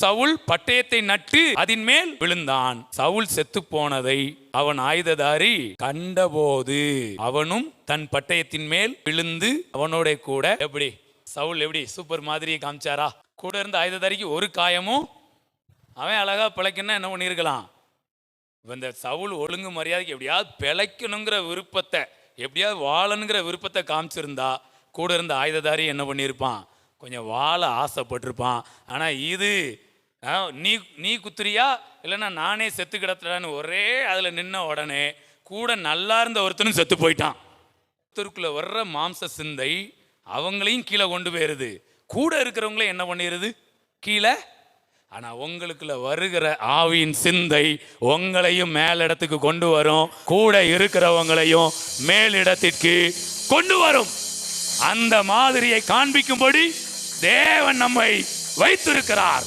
சவுல் பட்டயத்தை நட்டு அதன் மேல் விழுந்தான். சவுல் செத்து போனதை அவன் ஆயுததாரி கண்டபோது அவனும் தன் பட்டயத்தின் மேல் விழுந்து அவனோட கூட எப்படி சவுல் எப்படி சூப்பர் மாதிரியை காமிச்சாரா? கூட இருந்த ஆயுததாரிக்கு ஒரு காயமும் அவன் அழகா பிழைக்கணும்னா என்ன பண்ணியிருக்கலாம்? இந்த சவுல் ஒழுங்கு மரியாதைக்கு எப்படியாவது பிழைக்கணுங்கிற விருப்பத்தை எப்படியாவது வாழணுங்கிற விருப்பத்தை காமிச்சிருந்தா கூட இருந்த ஆயுததாரி என்ன பண்ணியிருப்பான்? கொஞ்சம் வாழ ஆசைப்பட்டிருப்பான். ஆனால் இது நீ நீ குத்துறியா? இல்லைன்னா நானே செத்து கிடத்துறான்னு ஒரே அதில் நின்ன உடனே கூட நல்லா இருந்த ஒருத்தனும் செத்து போயிட்டான். ஒருத்தருக்குள்ள வர்ற மாம்ச சிந்தை அவங்களையும் கீழே கொண்டு போயிருது. கூட இருக்கிறவங்களே என்ன பண்ணிடுது கீழே? ஆனால் உங்களுக்குள்ள வருகிற ஆவியின் சிந்தை உங்களையும் மேலிடத்துக்கு கொண்டு வரும். கூட இருக்கிறவங்களையும் மேலிடத்திற்கு கொண்டு வரும். அந்த மாதிரியை காண்பிக்கும்படி தேவன் நம்மை வைத்திருக்கிறார்.